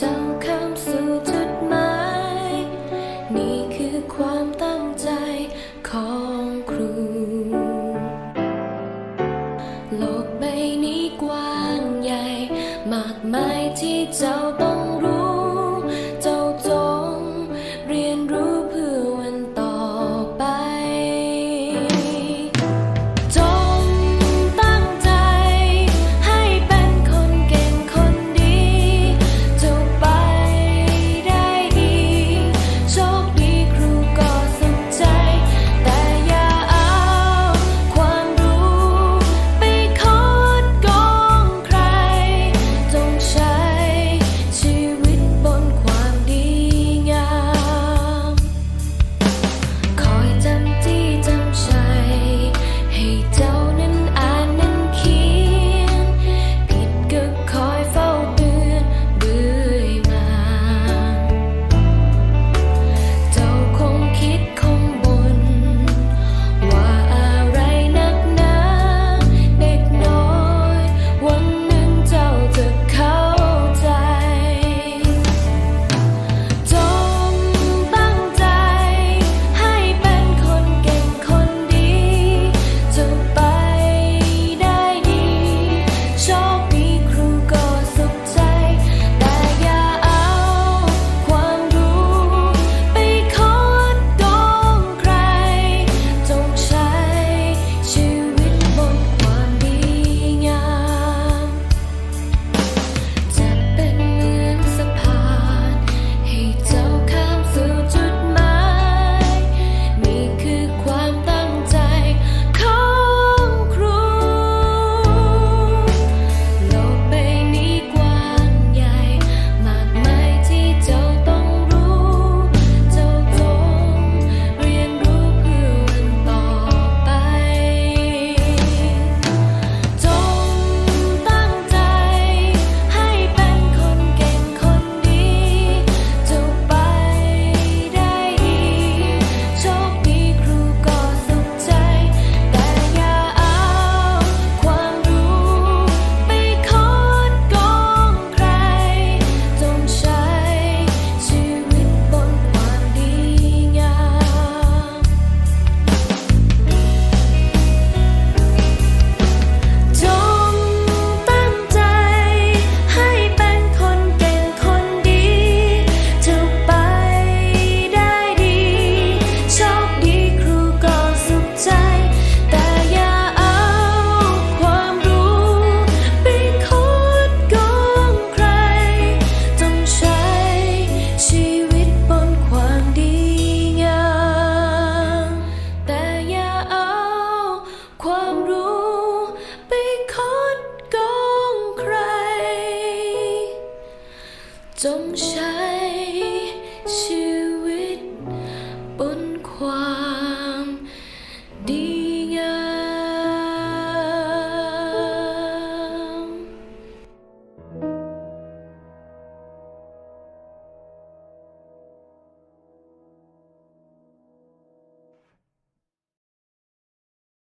จ้ข้ามสู่จุดหมาย นี่คือความตั้งใจของครู โลกใบนี้กว้างใหญ่ มากมายที่เจ้าต้อง จงใช้ชีวิ